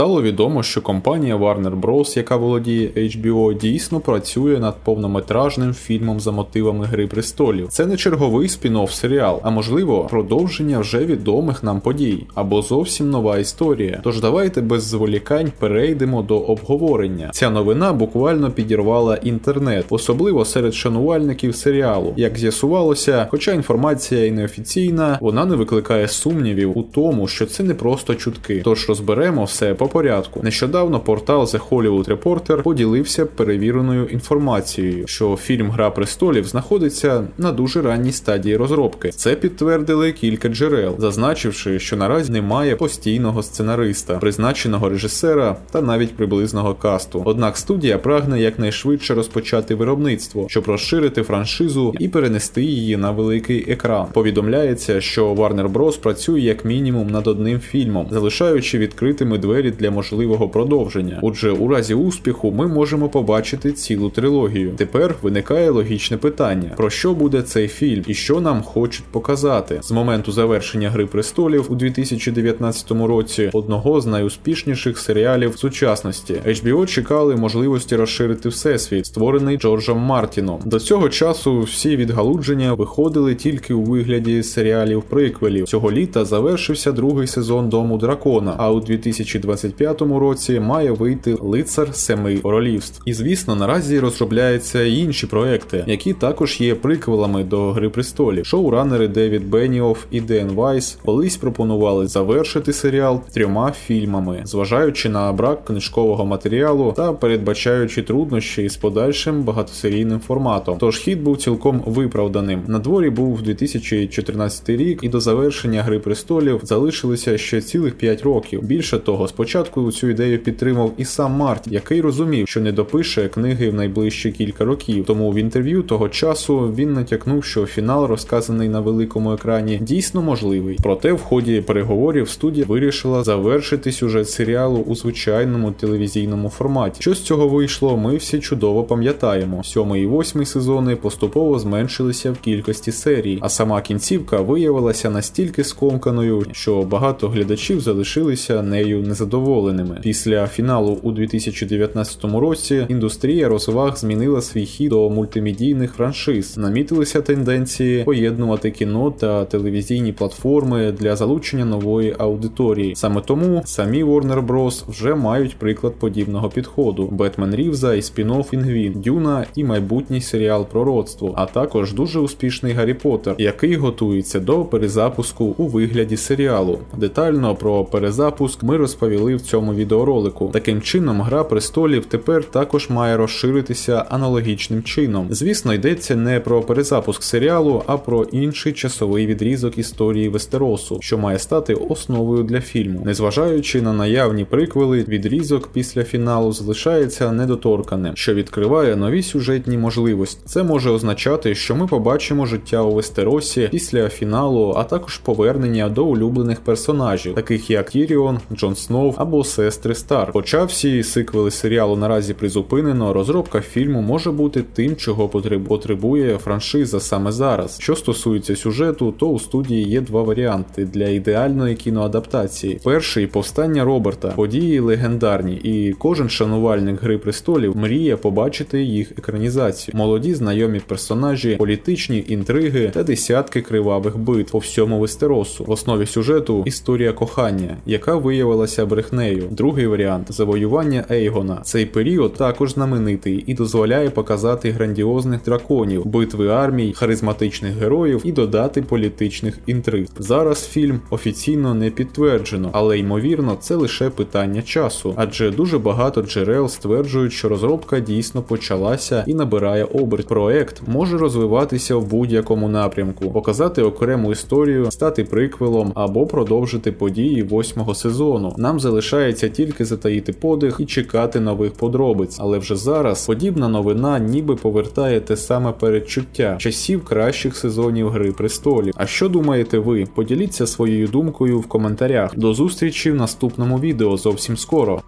Стало відомо, що компанія Warner Bros., яка володіє HBO, дійсно працює над повнометражним фільмом за мотивами Гри престолів. Це не черговий спін-офф серіал, а можливо, продовження вже відомих нам подій, або зовсім нова історія. Тож давайте без зволікань перейдемо до обговорення. Ця новина буквально підірвала інтернет, особливо серед шанувальників серіалу. Як з'ясувалося, хоча інформація і неофіційна, вона не викликає сумнівів у тому, що це не просто чутки. Тож розберемо все по порядку. Нещодавно портал The Hollywood Reporter поділився перевіреною інформацією, що фільм Гра престолів знаходиться на дуже ранній стадії розробки. Це підтвердили кілька джерел, зазначивши, що наразі немає постійного сценариста, призначеного режисера та навіть приблизного касту. Однак студія прагне якнайшвидше розпочати виробництво, щоб розширити франшизу і перенести її на великий екран. Повідомляється, що Warner Bros. працює як мінімум над одним фільмом, залишаючи відкритими двері для можливого продовження. Отже, у разі успіху ми можемо побачити цілу трилогію. Тепер виникає логічне питання: про що буде цей фільм і що нам хочуть показати з моменту завершення Гри престолів у 2019 році, одного з найуспішніших серіалів сучасності. HBO чекали можливості розширити всесвіт, створений Джорджем Мартіном. До цього часу всі відгалудження виходили тільки у вигляді серіалів приквелів. Цього літа завершився другий сезон Дому дракона. А у 2025 році має вийти лицар семи королівств. І звісно, наразі розробляються і інші проекти, які також є приквелами до Гри престолів. Шоуранери Девід Беніоф і Ден Вайс колись пропонували завершити серіал трьома фільмами, зважаючи на брак книжкового матеріалу та передбачаючи труднощі із подальшим багатосерійним форматом. Тож хід був цілком виправданим. На дворі був 2014 рік, і до завершення Гри престолів залишилося ще цілих 5 років. Більше того, спочатку цю ідею підтримав і сам Март, який розумів, що не допише книги в найближчі кілька років. Тому в інтерв'ю того часу він натякнув, що фінал, розказаний на великому екрані, дійсно можливий. Проте в ході переговорів студія вирішила завершити сюжет серіалу у звичайному телевізійному форматі. Що з цього вийшло, ми всі чудово пам'ятаємо. Сьомий і восьмий сезони поступово зменшилися в кількості серій, а сама кінцівка виявилася настільки скомканою, що багато глядачів залишилися нею незадоволеними. Після фіналу у 2019 році індустрія розваг змінила свій хід до мультимедійних франшиз. Намітилися тенденції поєднувати кіно та телевізійні платформи для залучення нової аудиторії. Саме тому самі Warner Bros. вже мають приклад подібного підходу: Бетмен Рівза і спін-офф Інгвін, Дюна і майбутній серіал Пророцтво, а також дуже успішний Гаррі Поттер, який готується до перезапуску у вигляді серіалу. Детально про перезапуск ми розповіли в цьому відеоролику. Таким чином, гра престолів тепер також має розширитися аналогічним чином. Звісно, йдеться не про перезапуск серіалу, а про інший часовий відрізок історії Вестеросу, що має стати основою для фільму. Незважаючи на наявні приквели, відрізок після фіналу залишається недоторканим, що відкриває нові сюжетні можливості. Це може означати, що ми побачимо життя у Вестеросі після фіналу, а також повернення до улюблених персонажів, таких як Тіріон, Джон Сноу або сестри Стар. Хоча всі сиквели серіалу наразі призупинено, розробка фільму може бути тим, чого потребує франшиза саме зараз. Що стосується сюжету, то у студії є два варіанти для ідеальної кіноадаптації. Перший повстання Роберта, події легендарні, і кожен шанувальник Гри престолів мріє побачити їх екранізацію. Молоді знайомі персонажі, політичні інтриги та десятки кривавих битв по всьому Вестеросу. В основі сюжету історія кохання, яка виявилася брехнею. Другий варіант завоювання Ейгона. Цей період також знаменитий і дозволяє показати грандіозних драконів, битви армій, харизматичних героїв і додати політичних інтриг. Зараз фільм офіційно не підтверджено, але ймовірно, це лише питання часу, адже дуже багато джерел стверджують, що розробка дійсно почалася і набирає оберт. Проект може розвиватися в будь-якому напрямку, показати окрему історію, стати приквелом або продовжити події восьмого сезону. Нам залишається тільки затаїти подих і чекати нових подробиць. Але вже зараз подібна новина ніби повертає те саме передчуття часів кращих сезонів Гри престолів. А що думаєте ви? Поділіться своєю думкою в коментарях. До зустрічі в наступному відео зовсім скоро.